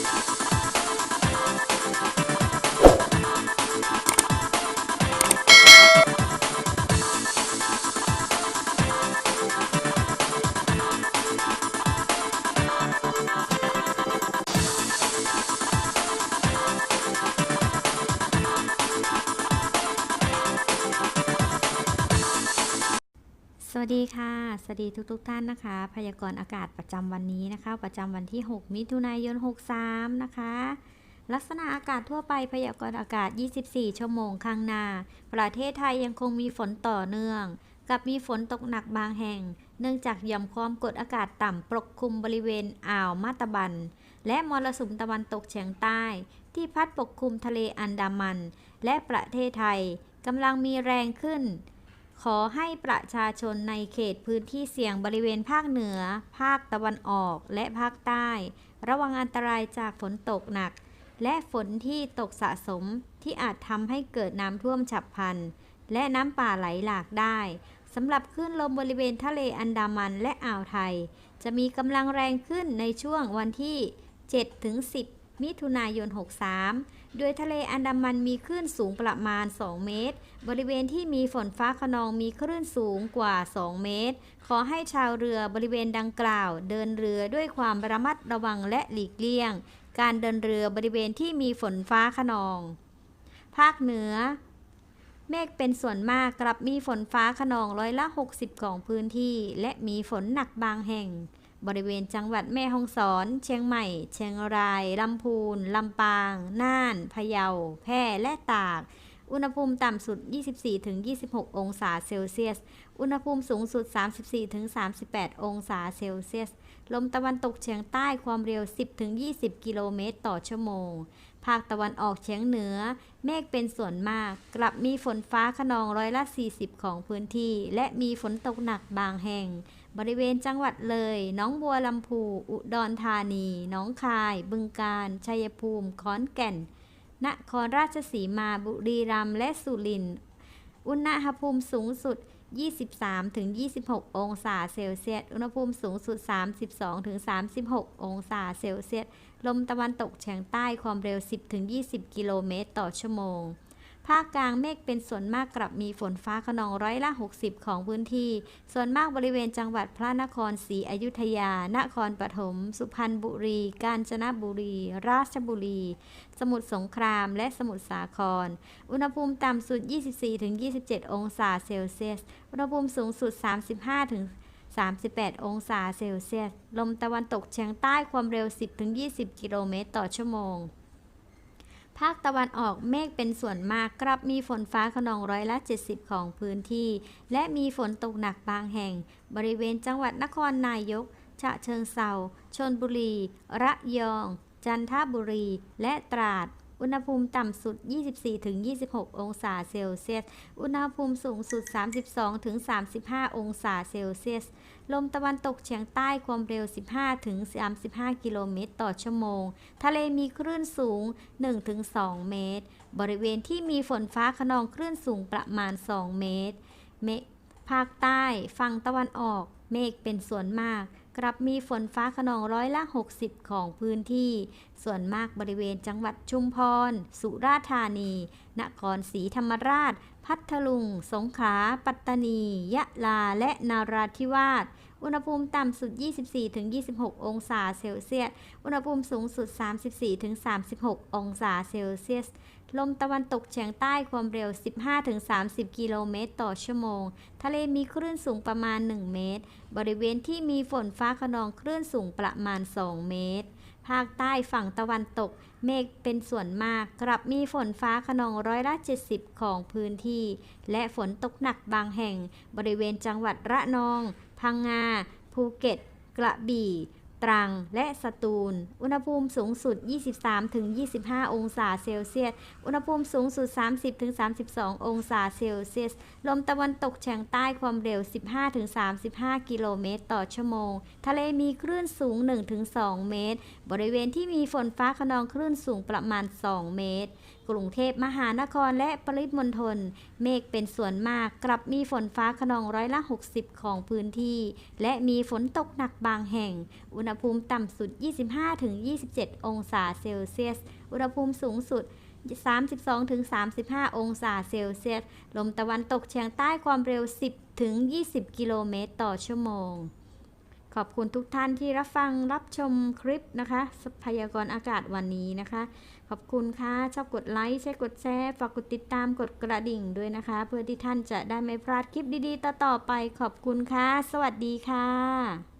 Thank you. สวัสดีค่ะ สวัสดีทุกๆทท่านนะคะ พยากรณ์อากาศประจำวันนี้นะคะ ประจำวันที่ 6 มิถุนายน 63 นะคะ ลักษณะอากาศทั่วไปพยากรณ์อากาศ 24 ชั่วโมงข้างหน้า ประเทศไทยยังคงมีฝนต่อเนื่อง กับมีฝนตกหนักบางแห่ง เนื่องจากย่อมความกดอากาศต่ำปกคลุมบริเวณอ่าวมาตบัน และมรสุมตะวันตกเฉียงใต้ ที่พัดปกคลุมทะเลอันดามัน และประเทศไทยกำลังมีแรงขึ้น ขอให้ประชาชนในเขตพื้นที่เสี่ยงบริเวณภาคเหนือ ภาคตะวันออกและภาคใต้ ระวังอันตรายจากฝนตกหนัก และฝนที่ตกสะสมที่อาจทำให้เกิดน้ำท่วมฉับพลัน และน้ำป่าไหลหลากได้สำหรับคลื่นลมบริเวณทะเลอันดามันและอ่าวไทย จะมีกำลังแรงขึ้นในช่วงวันที่ 7-10 มิถุนายน 63 โดยทะเลอันดามันมีคลื่นสูงประมาณ 2 เมตร บริเวณที่มีฝนฟ้าขนองมีคลื่นสูงกว่า 2 เมตร ขอให้ชาวเรือบริเวณดังกล่าว เดินเรือด้วยความระมัดระวังและหลีกเลี่ยง การเดินเรือบริเวณที่มีฝนฟ้าขนอง ภาคเหนือ เมฆเป็นส่วนมากกลับมีฝนฟ้าขนองร้อยละ 60 ของพื้นที่ และมีฝนหนักบางแห่ง บริเวณจังหวัดแม่ฮ่องสอน เชียงใหม่ เชียงรายลำพูนลำปาง น่าน พะเยา แพร่ และตาก อุณหภูมิต่ำสุด 24-26 องศาเซลเซียส อุณหภูมิสูงสุด 34-38 องศาเซลเซียส ลมตะวันตกเฉียงใต้ความเร็ว 10-20 กิโลเมตรต่อชั่วโมง ภาคตะวันออกเฉียงเหนือ เมฆเป็นส่วนมาก กลับมีฝนฟ้าขนองร้อยละ 40 ของพื้นที่ และมีฝนตกหนักบางแห่ง บริเวณจังหวัดเลย น้องบัวลำพู อุดรธานีหนองคาย บึงกาฬ ชัยภูมิ ขอนแก่น นครราชสีมาบุรีรัมย์และสุรินทร์อุณหภูมิสูงสุด 23-26 องศาเซลเซียส อุณหภูมิสูงสุด 32-36 องศาเซลเซียส ลมตะวันตกเฉียงใต้ความเร็ว 10-20 กิโลเมตรต่อชั่วโมง ภาคกลางเมฆเป็นส่วนมากกลับมีฝนฟ้าขนองร้อยละ 60 ของพื้นที่ ส่วนมากบริเวณจังหวัดพระนครศรีอยุธยา นครปฐม สุพรรณบุรี กาญจนบุรี ราชบุรี สมุทรสงคราม และสมุทรสาคร อุณหภูมิต่ำสุด 24-27 องศาเซลเซียส อุณหภูมิสูงสุด 35 38 องศาเซลเซียส ลมตะวันตกเฉียงใต้ความเร็ว 10-20 กิโลเมตรต่อชั่วโมง ภาคตะวันออกเมฆเป็นส่วนมากกลับมีฝนฟ้าขนองร้อยละ 70 ของพื้นที่ และมีฝนตกหนักบางแห่ง บริเวณจังหวัดนครนายก ฉะเชิงเซาชนบุรี ระยอง จันทบุรี และตราด อุณหภูมิต่ำสุด 24-26 องศาเซลเซียส อุณหภูมิสูงสุด 32-35 องศาเซลเซียส ลมตะวันตกเฉียงใต้ความเร็ว 15-35 กิโลเมตรต่อชั่วโมง ทะเลมีคลื่นสูง 1-2 เมตร บริเวณที่มีฝนฟ้าขนองคลื่นสูงประมาณ 2 เมตร เมภาคใต้ ฝั่งตะวันออก เมฆเป็นส่วนมาก กลับมีฝนฟ้าขนองร้อยละ 60 ของพื้นที่ ส่วนมากบริเวณจังหวัดชุมพร สุราษฎร์ธานี นครศรีธรรมราช พัทลุง สงขลา ปัตตานี ยะลา และนาราธิวาส อุณหภูมิต่ำสุด 24-26 องศาเซลเซียส อุณหภูมิสูงสุด 34-36 องศาเซลเซียส ลมตะวันตกเฉียงใต้ความเร็ว 15-30 กิโลเมตรต่อชั่วโมง ทะเลมีคลื่นสูงประมาณ 1 เมตร บริเวณที่มีฝนฟ้าขนองคลื่นสูงประมาณ 2 เมตร ภาคใต้ฝั่งตะวันตก เมฆเป็นส่วนมาก กลับมีฝนฟ้าขนองร้อยละ 70 ของพื้นที่ และฝนตกหนักบางแห่ง บริเวณจังหวัดระนอง พังงา ภูเก็ต กระบี่ ตรัง และสตูล อุณหภูมิสูงสุด 23-25 องศาเซลเซียส อุณหภูมิสูงสุด 30-32 องศาเซลเซียส ลมตะวันตกเฉียงใต้ความเร็ว 15-35 กิโลเมตร ต่อชั่วโมง ทะเลมีคลื่นสูง 1-2 เมตร บริเวณที่มีฝนฟ้าขนองคลื่นสูงประมาณ 2 เมตร กรุงเทพมหานครและปริมณฑลเมฆเป็นส่วนมากกลับมีฝนฟ้าขนองร้อยละ 60 ของพื้นที่ และมีฝนตกหนักบางแห่ง อุณหภูมิต่ำสุด 25-27 องศาเซลเซียส อุณหภูมิสูงสุด 32-35 องศาเซลเซียส ลมตะวันตกเฉียงใต้ความเร็ว 10-20 กิโลเมตรต่อชั่วโมง ขอบคุณทุกท่านที่รับฟังรับชมคลิปนะคะพยากรณ์อากาศวันนี้นะคะ ขอบคุณค่ะ ชอบกดไลค์ใช้กดแชร์ ฝากกดติดตามกดกระดิ่งด้วยนะคะ เพื่อที่ท่านจะได้ไม่พลาดคลิปดีๆ ต่อๆไป ขอบคุณค่ะ สวัสดีค่ะ